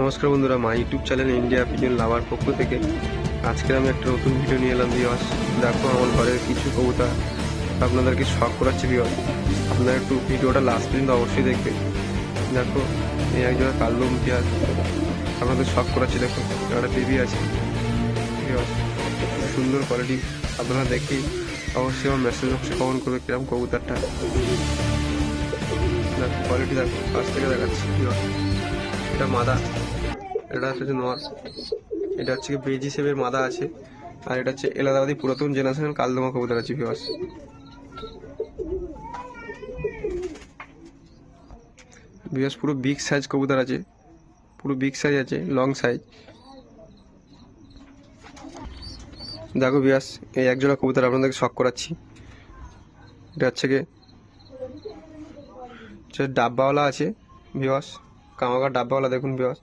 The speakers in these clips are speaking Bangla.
নমস্কার বন্ধুরা মা YouTube channel India pigeon lover পক্ষ থেকে আজকে আমি একটা নতুন ভিডিও নিয়ে এলাম বিয়স দেখো, আমার ঘরের কিছু কবুতর আপনাদেরকে শখ করাচ্ছে বিয়স আপনারা একটু ভিডিওটা লাস্ট পর্যন্ত অবশ্যই দেখবেন। দেখো এই একজনের কালো পেঁয়াজ আপনাদের শখ করাচ্ছে, দেখো, একটা বেবি আছে। সুন্দর কোয়ালিটি আপনারা দেখি অবশ্যই আমার মেসেজ বক্সে কমেন্ট করবে কীরকম কবুতরটা দেখো কোয়ালিটি দেখো কাছ থেকে দেখাচ্ছি এটা মাদা এটা হচ্ছে নর এটা হচ্ছে বেজি সেবের মাদা আছে, আর এটা হচ্ছে এলাদাবাদি পুরাতন জেনারেশন কালদমা কবুতর আছে ভিওয়াস ভিওয়াস পুরো বিগ সাইজ কবুতর আছে, পুরো বিগ সাইজ আছে লং সাইজ দেখো বিয়াস এই একজোড়া কবুতর আপনাদেরকে শখ করাচ্ছি। এটা হচ্ছে কি ডাব্বাওয়ালা আছে ভিওয়াস কামাকার ডাব্বাওয়ালা, দেখুন বিয়স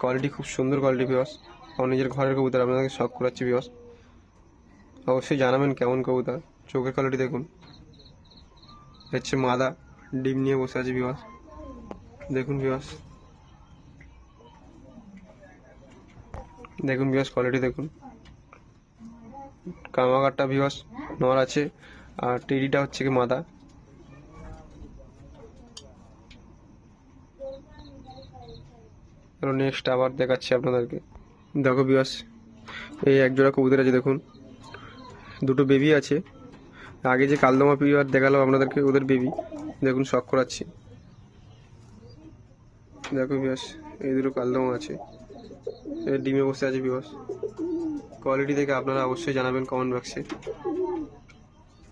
কোয়ালিটি খুব সুন্দর কোয়ালিটি বিয়স আমার নিজের ঘরের কবুতর আপনাদেরকে শখ করাচ্ছি বিয়স অবশ্যই জানাবেন কেমন কবুতর। চোখের কোয়ালিটি দেখুন। হচ্ছে মাদা। ডিম নিয়ে বসে আছে বিয়স দেখুন বিয়স দেখুন বিয়স কোয়ালিটি দেখুন। কামাগারটা বিয়স নর আছে। আর টেডিটা হচ্ছে কি মাদা। নেক্সট আবার দেখাচ্ছি আপনাদেরকে। দেখো বিয়াস এই এক জোড়া কবুতর আছে দেখুন। দুটো বেবি আছে। আগে যে কালদমা পিরিয়ড দেখালাম আপনাদেরকে, ওদের বেবি দেখুন শখ করাচ্ছি। দেখো বিয়াস এই দুটো কালদমা আছে। ডিমে বসে আছে বিয়াস কোয়ালিটি দেখে আপনারা অবশ্যই জানাবেন কমেন্ট বক্সে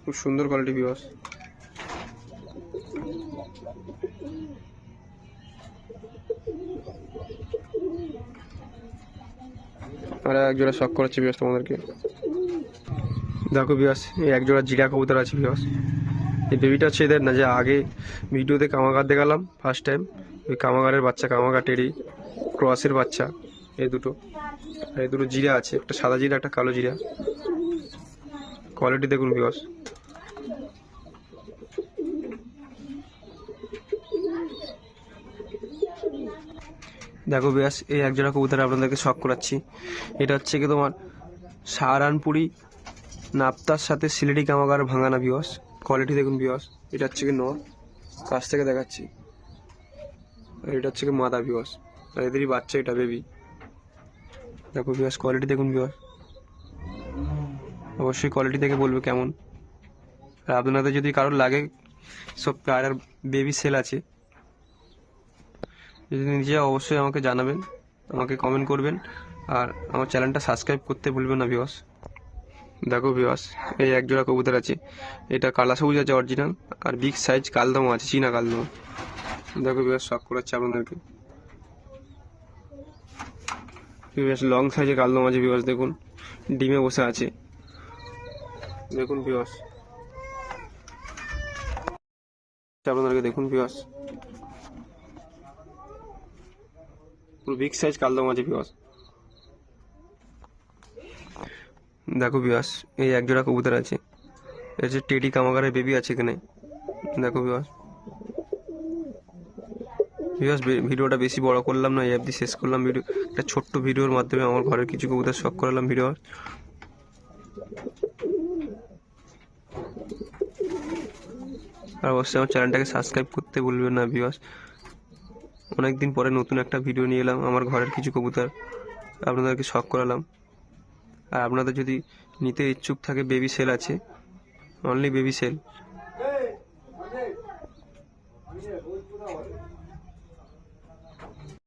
খুব সুন্দর কোয়ালিটি বিয়াস আর এক জোড়া শখ করাচ্ছি বিয়াস তোমাদেরকে? দেখো বিয়াস এই এক জোড়া জিরা কবুতর আছে বিয়াস এই বেবিটা হচ্ছে এদের না, যে আগে ভিডিওতে কামাগার দেখালাম ফার্স্ট টাইম ওই কামাগারের বাচ্চা, কামাগার টেরি ক্রসের বাচ্চা, এই দুটো। আর এই দুটো জিরা আছে, একটা সাদা জিরা, একটা কালো জিরা। কোয়ালিটি দেখুন বিয়াস দেখো ব্যাস এই এক জোড়া কবুতর আপনাদেরকে শখ করাচ্ছি। এটা হচ্ছে কি তোমার সাহারানপুরি, নাপ্তার সাথে সিলেটি কামাগার ভাঙানা বিয়স কোয়ালিটি দেখুন বিয়স এটা হচ্ছে কি নর কাছ থেকে দেখাচ্ছি। আর এটা হচ্ছে কি মাদা বিয়স আর এদেরই বাচ্চা এটা বেবি দেখো বিয়স কোয়ালিটি দেখুন বিয়স অবশ্যই কোয়ালিটি দেখে বলবে কেমন। আর আপনাদের যদি কারোর লাগে, সব প্রায় বেবি সেল আছে। যদি নিজে অবশ্যই আমাকে জানাবেন, আমাকে কমেন্ট করবেন, আর আমার চ্যানেলটা সাবস্ক্রাইব করতে ভুলবেন না ভিওস দেখো ভিওস এই এক জোড়া কবুতর আছে। এটা কালা সবুজ আছে অরিজিনাল আর বিগ সাইজ কালদমা আছে, চীনা কালদমা। দেখো ভিওস শখ করাচ্ছে আপনাদেরকে। ভিওস লং সাইজের কালদমা আছে ভিওস দেখুন। ডিমে বসে আছে। দেখুন ভিওস আপনাদেরকে দেখুন ভিওস পুরো বিগ সাইজ কালদম আছে বিয়াস দেখো বিয়াস এই এক জোড়া কবুতর আছে। এই যে টেডি কামাগারের বেবি আছে এখানে। দেখো বিয়াস বিয়াস ভিডিওটা বেশি বড় করলাম না, এই অবধি শেষ করলাম ভিডিও একটা ছোট্ট ভিডিওর মাধ্যমে আমার ঘরের কিছু কবুতর শখ করালাম ভিডিও আর অবশ্যই আমার চ্যানেলটাকে সাবস্ক্রাইব করতে ভুলবেন না বিয়াস অনেকদিন পরে নতুন একটা ভিডিও নিয়ে এলাম, আমার ঘরের কিছু কবুতর। আপনাদেরকে শখ করালাম। আর আপনাদের যদি নিতে ইচ্ছুক থাকে বেবি সেল আছে। Only baby sale